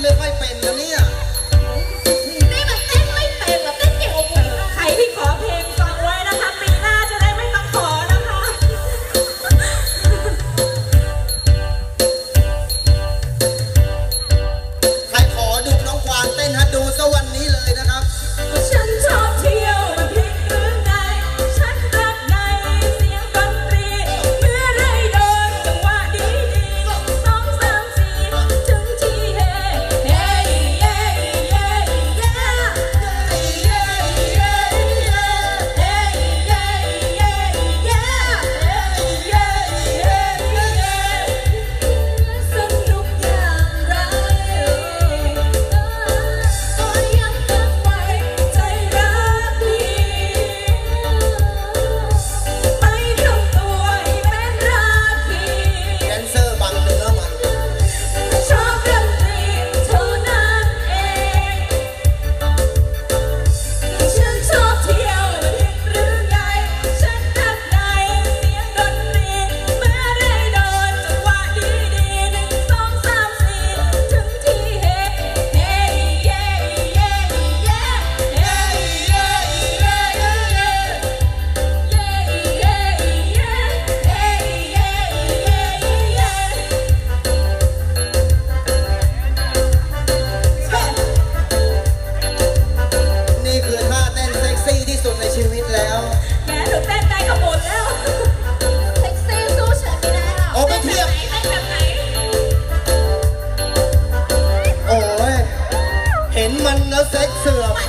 เลือไม่เป็นนะเนี่ย to the